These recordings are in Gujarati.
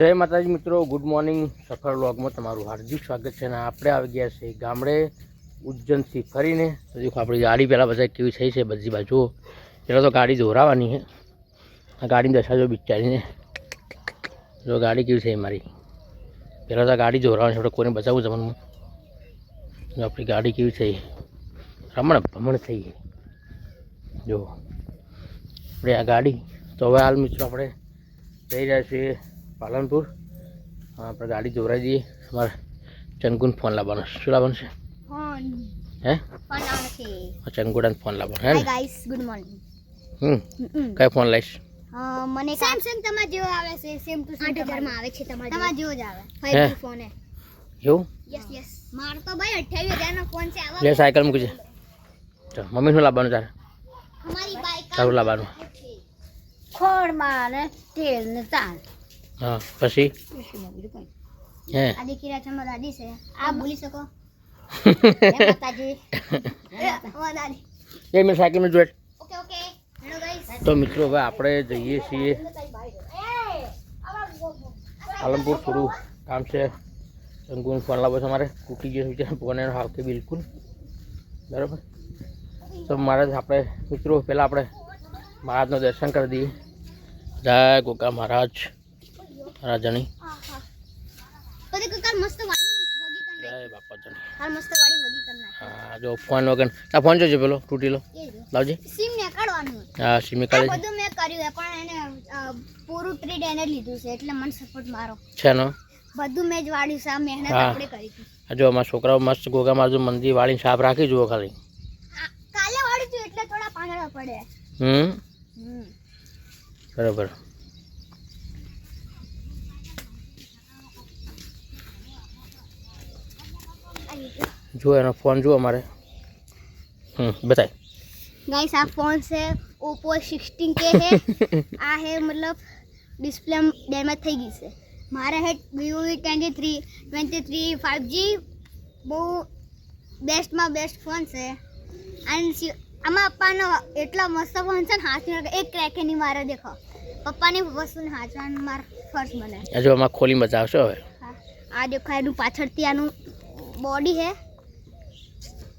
જય માતાજી મિત્રો ગુડ મોર્નિંગ સફળ વ્લોગમાં તમારું હાર્દિક સ્વાગત છે અને આપણે આવી ગયા છે ગામડે ઉજ્જૈનથી ફરીને. તો દેખો આપણી ગાડી પહેલાં બધા કેવી થઈ છે બધી બાજુ. પહેલાં તો ગાડી દોરાવાની છે. આ ગાડીની દશા જો બિચારીને. જો ગાડી કેવી છે મારી. પહેલાં તો ગાડી દોરાવાની છે આપણે કોઈને બચાવવું જમણમાં જો આપણી ગાડી કેવી છે. રમણ ભમણ થઈ જો. આપણે આ ગાડી. તો હવે હાલ મિત્રો આપણે જઈ રહ્યા છીએ પાલનપુર. હા, આપણે ગાડી જોવરાઈ દઈએ. અમારે ચનકુન ફોન લાવવાનો છે. શું લાવવાનું છે? હે? ચનગુડાને ફોન લાવવાનો. હે ગાઈસ ગુડ મોર્નિંગ હમ. કયો ફોન લઈશ? મને સેમસંગ તમાર જેવો આવે છે સેમ ટુ સેમ 8000 માં આવે છે તમાર તમાર જેવો જ આવે. હે? 5G ફોન હે. એવું? યસ યસ માર તો ભાઈ 28000 નો ફોન છે આવા. લે સાયકલ મૂકજે ચાલ મમ્મી શું લાવવાનું તારે? અમારી બાઈક તારું લાવવાનું. ખોડ મારે ને તેલ ને તાલ હા પછી? હે. આ દાદી છે. બોલી શકો. માતાજી. એ મેં સાયકલમાં જોઈ. Okay okay. તો મિત્રો હવે આપણે જઈએ છીએ પાલનપુર થોડું કામ છે. ચંગુન ફોન લાવો છે મારે તૂટી ગયો છે ભગવાન એનો કે બિલકુલ. બરાબર? તો મારે આપણે મિત્રો પહેલાં આપણે મહારાજનું દર્શન કરી દઈએ. જય ગોગા મહારાજ. જો ફોન વગર આ ફોન જોજો પેલો લાવજે. સિમ હા સિમી આ બધું મેં કર્યું પણ એને પૂરું ટ્રીટ એને લીધું છે એટલે મને સપોર્ટ મારો. છે નો? બધું મેં જ વાળ્યું છે આ મહેનત આપણે કરી હતી. જો અમારા છોકરાઓ મસ્ત ગોગા મારજો મંદિર વાળીને સાફ રાખી જુઓ ખાલી. કાલે વાળ્યું એટલે થોડા પાંદડા પડે. હમ. બરાબર આ રીતે. જુઓ એનો ફોન જુઓ મારે. હમ બતાય. ગાઈસ આ ફોન છે ઓપ્પો સિક્સટીન કે હે. આ હે મતલબ ડિસ્પ્લે ડેમેજ થઈ ગઈ છે. મારે હે Vivo V twenty three twenty three five G બહુ બેસ્ટમાં બેસ્ટ ફોન છે. અને આમાં પપ્પાનો એટલો મસ્ત ફોન છે ને હાથની એક ક્રેકે નહીં મારે દેખો. પપ્પાની વસ્તુને હાથમાં મારા ફર્સ્ટ મને. આ જો આમાં ખોલી બતાવશો હવે. આ દેખો એનું પાછળથી આનું બોડી હે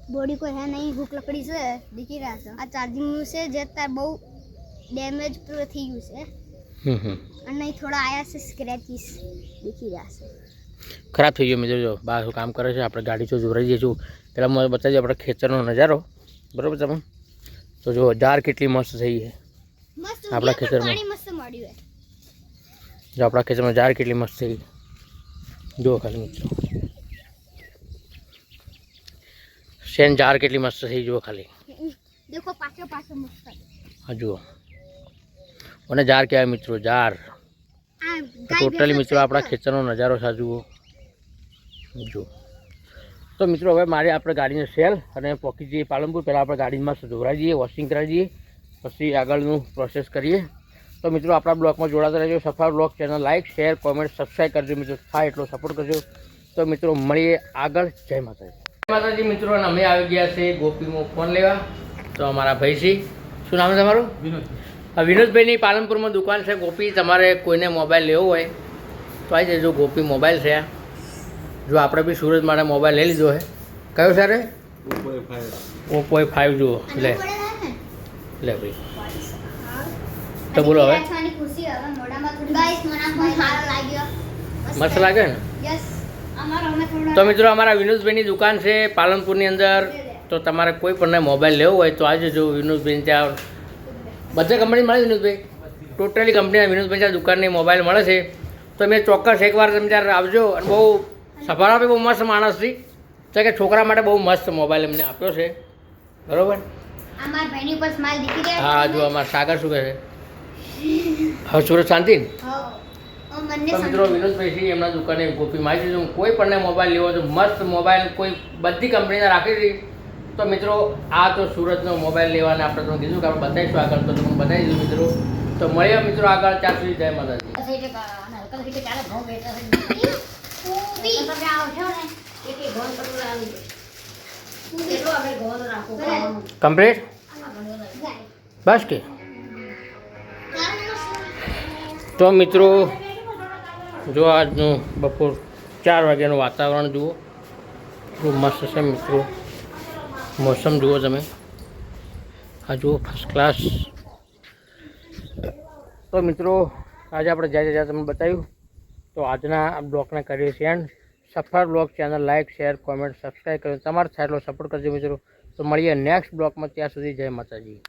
બોડી કોઈ હે નહીં હુક લકડી છે દેખી રહ્યા છો આ ચાર્જિંગનું છે જે અત્યારે બહુ ડેમેજ પૂરું થઈ ગયું છે હમ હમ અને અહીં થોડા આયા છે સ્ક્રેચીસ દેખી રહ્યા છે ખરાબ થઈ ગયો મિત્રો જો બહાર શું કામ કરે છે આપણે ગાડી જો જોરાઈ જઈએ છું પહેલાં મને બતાવજો આપણે ખેતરનો નજારો બરાબર તમે તો જો ઝાર કેટલી મસ્ત થઈ છે મસ્ત આપણા ઉગ્યા પણ ખેતરમાં. પાણી મસ્ત મળ્યું હે જો આપણા ખેતરમાં ઝાર કેટલી મસ્ત થઈ જુઓ ખાલી મિત્રો શેન જાર કેટલી મસ્ત થઈ જુઓ ખાલી. દેખો પાછો પાછો મસ્ત હા જુઓ. મને ઝાર કહેવાય મિત્રો ઝાર ટોટલી મિત્રો આપણા. ખેતરનો નજારો સાજુઓ જુઓ. તો મિત્રો હવે મારે આપણે ગાડીને સેલ અને પોકી જઈએ પાલનપુર. પહેલાં આપણે ગાડીમાં ધોરાઈ જઈએ વોશિંગ કરાવી દઈએ પછી આગળનું પ્રોસેસ કરીએ. તો મિત્રો આપણા બ્લોગમાં જોડાતા રહેજો. Safar blog channel like share comment subscribe કરજો મિત્રો. થાય એટલો સપોર્ટ કરજો. તો મિત્રો મળીએ આગળ. જય માતાજી. જય માતાજી મિત્રો અમે આવી ગયા છે ગોપીમાં ફોન લેવા. તો અમારા ભાઈશ્રી શું નામ છે તમારું? વિનોદ. વિનોદભાઈની પાલનપુરમાં દુકાન છે. ગોપી તમારે કોઈને મોબાઈલ લેવો હોય તો આવી જજો. ગોપી મોબાઈલ છે આ. જો આપણે બી સુરત માટે મોબાઈલ લઈ લીધો છે કયો સર ઓપ્પો એ ફાઇવ જુઓ. લે? લે ભાઈ. તો બોલો હવે. મસ્ત લાગે ને? તો મિત્રો અમારા વિનોદભાઈની દુકાન છે પાલનપુરની અંદર. તો તમારે કોઈ પણ મોબાઈલ લેવો હોય તો આજે જો વિનોદભાઈ ત્યાં બધા કંપની મળે વિનોદભાઈ? ટોટલી કંપનીના વિનોદભાઈ ત્યાં દુકાનની મોબાઈલ મળે છે. તો મેં ચોક્કસ એકવાર તમે ત્યારે આવજો અને બહુ સભારા આપે બહુ મસ્ત માણસ છે તો કે છોકરા માટે બહુ મસ્ત મોબાઈલ એમને આપ્યો છે. બરોબર? હા જો અમારા સાગર શું કહે છે? હવે સુરત શાંતિ? ને તો મિત્રો વિનોદભાઈ છે એમના દુકાને ગોપી માહિતી છું કોઈ પણ મોબાઈલ લેવો તો મસ્ત મોબાઈલ કોઈ બધી કંપનીના રાખી હતી તો મિત્રો આ તો સુરતનો મોબાઈલ લેવાને આપણે તમને કીધું કે આપણે બતાવીશું આગળ તો તમને બતાવી દીધું મિત્રો. તો મળીએ મિત્રો આગળ ત્યાં સુધી જય માતાજી. કમ્પ્લીટ બસ કે. તો મિત્રો જો આજનું બપોર ચાર વાગ્યાનું વાતાવરણ જુઓ, એટલું મસ્ત છે મિત્રો. મોસમ જુઓ તમે. આ જુઓ ફર્સ્ટ ક્લાસ તો મિત્રો, આજે આપણે જ્યાં જ્યાં તમને બતાવ્યું, તો આજના આ બ્લોગને કરીએ છીએ and Safar blog channel like share, comment subscribe કરો તમારે એટલો સપોર્ટ કરજો મિત્રો. તો મળીએ નેક્સ્ટ બ્લોગમાં, ત્યાં સુધી જય માતાજી.